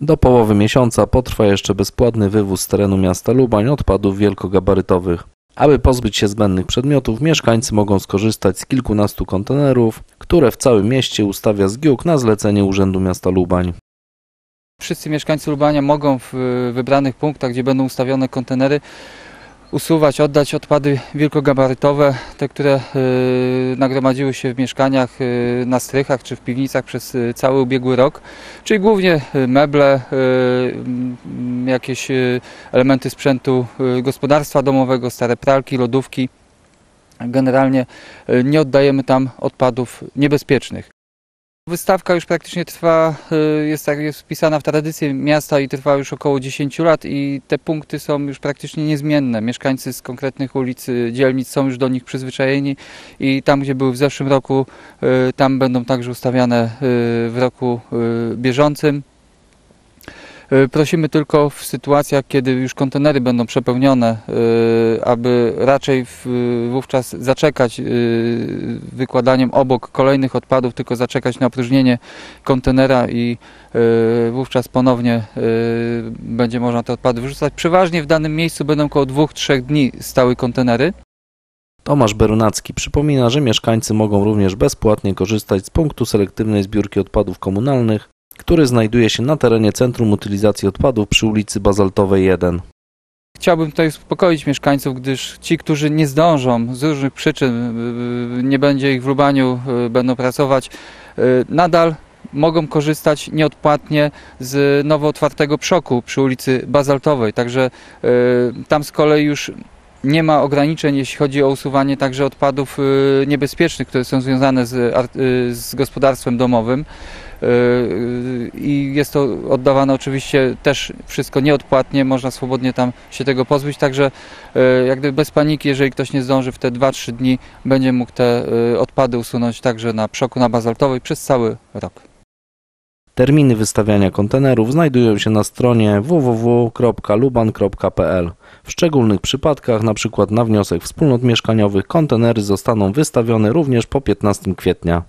Do połowy miesiąca potrwa jeszcze bezpłatny wywóz z terenu miasta Lubań odpadów wielkogabarytowych. Aby pozbyć się zbędnych przedmiotów, mieszkańcy mogą skorzystać z kilkunastu kontenerów, które w całym mieście ustawia zgióg na zlecenie Urzędu Miasta Lubań. Wszyscy mieszkańcy Lubania mogą w wybranych punktach, gdzie będą ustawione kontenery, usuwać, oddać odpady wielkogabarytowe, te, które y, nagromadziły się w mieszkaniach, y, na strychach czy w piwnicach przez y, cały ubiegły rok, czyli głównie meble, mm, jakieś elementy sprzętu gospodarstwa domowego, stare pralki, lodówki. Generalnie nie oddajemy tam odpadów niebezpiecznych. Wystawka już praktycznie trwa, y, jest, tak, jest wpisana w tradycję miasta i trwa już około 10 lat i te punkty są już praktycznie niezmienne. Mieszkańcy z konkretnych ulic, y, dzielnic są już do nich przyzwyczajeni i tam, gdzie były w zeszłym roku, y, tam będą także ustawiane w roku bieżącym. Y, Prosimy tylko w sytuacjach, kiedy już kontenery będą przepełnione, y, aby raczej wówczas zaczekać y, wykładaniem obok kolejnych odpadów, tylko zaczekać na opróżnienie kontenera i wówczas ponownie będzie można te odpady wyrzucać. Przeważnie w danym miejscu będą około 2-3 dni stały kontenery. Tomasz Berunacki przypomina, że mieszkańcy mogą również bezpłatnie korzystać z punktu selektywnej zbiórki odpadów komunalnych, który znajduje się na terenie Centrum Utylizacji Odpadów przy ulicy Bazaltowej 1. Chciałbym tutaj uspokoić mieszkańców, gdyż ci, którzy nie zdążą z różnych przyczyn, y, nie będzie ich w Lubaniu, y, będą pracować, y, nadal mogą korzystać nieodpłatnie z nowo otwartego przoku przy ulicy Bazaltowej. Także y, tam z kolei już nie ma ograniczeń, jeśli chodzi o usuwanie także odpadów y, niebezpiecznych, które są związane z, y, z gospodarstwem domowym. Y, I jest to oddawane oczywiście też wszystko nieodpłatnie, można swobodnie tam się tego pozbyć, także jak bez paniki, jeżeli ktoś nie zdąży w te 2-3 dni, będzie mógł te odpady usunąć także na przoku, na bazaltowej przez cały rok. Terminy wystawiania kontenerów znajdują się na stronie www.luban.pl. W szczególnych przypadkach, np. na wniosek wspólnot mieszkaniowych, kontenery zostaną wystawione również po 15 kwietnia.